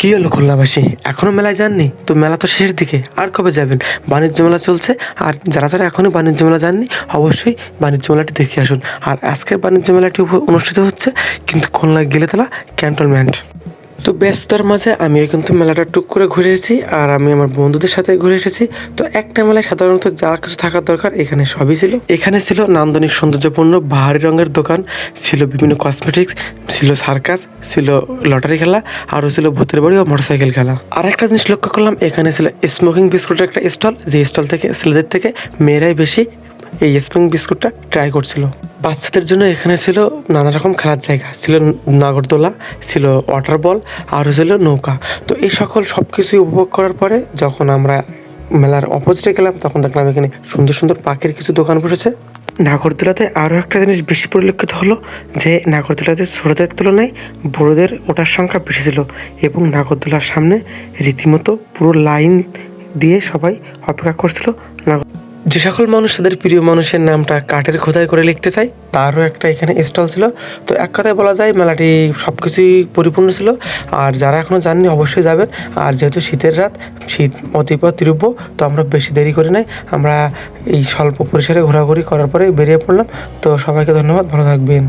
কি হলো খুলনাবাসী? এখনও মেলায় যাননি? তো মেলা তো শেষের দিকে, আর কবে যাবেন? বাণিজ্য মেলা চলছে, আর যারা যারা এখনও বাণিজ্য মেলা যাননি, অবশ্যই বাণিজ্য মেলাটি দেখে আসুন। আর আজকের বাণিজ্য মেলাটি অনুষ্ঠিত হচ্ছে কিন্তু খুলনা গেলে তোলা ক্যান্টনমেন্ট। তো ব্যস্ততার মাঝে আমিও কিন্তু মেলাটা টুক করে ঘুরে এসেছি, আর আমি আমার বন্ধুদের সাথে ঘুরে এসেছি। তো একটা মেলায় সাধারণত যা কিছু থাকার দরকার এখানে সবই ছিল। এখানে ছিল নান্দনিক সৌন্দর্যপূর্ণ বাহারি রঙের দোকান, ছিল বিভিন্ন কসমেটিক্স ছিল সার্কাস ছিল লটারি খেলা, আরও ছিল ভূতের বাড়ি ও মোটরসাইকেল খেলা। আর একটা জিনিস লক্ষ্য করলাম, এখানে ছিল স্মোকিং বিস্কুটের একটা স্টল যে স্টল থেকে ছেলেদের থেকে মেয়েরাই বেশি এই স্প্রিং বিস্কুটটা ট্রাই করছিল। বাচ্চাদের জন্য এখানে ছিল নানা রকম খেলার জায়গা। ছিল নাগরদোলা, ছিল ওয়াটার বল আরও ছিল নৌকা। তো এই সকল সব কিছুই উপভোগ করার পরে যখন আমরা মেলার অপোজিটে গেলাম, তখন দেখলাম এখানে সুন্দর সুন্দর পাখির কিছু দোকান বসেছে। নাগরদোলাতে আরও একটা জিনিস বেশি পরিলক্ষিত হলো যে, নাগরদোলাতে ছোটদের তুলনায় বড়দের ওটার সংখ্যা বেশি ছিল এবং নাগরদোলার সামনে রীতিমতো পুরো লাইন দিয়ে সবাই অপেক্ষা করছিল। নাগর যে সকল মানুষ তাদের প্রিয় মানুষের নামটা কাঠের খোদাই করে লিখতে চায়, তারও একটা এখানে স্টল ছিল। তো এক কথায় বলা যায়, মেলাটি সব কিছুই পরিপূর্ণ ছিল। আর যারা এখনও যাননি, অবশ্যই যাবেন। আর যেহেতু শীতের রাত, শীত অতিপ তীব্র তো আমরা বেশি দেরি করি নাই। আমরা এই স্বল্প পরিসরে ঘোরাঘুরি করার পরে বেরিয়ে পড়লাম। তো সবাইকে ধন্যবাদ, ভালো থাকবেন।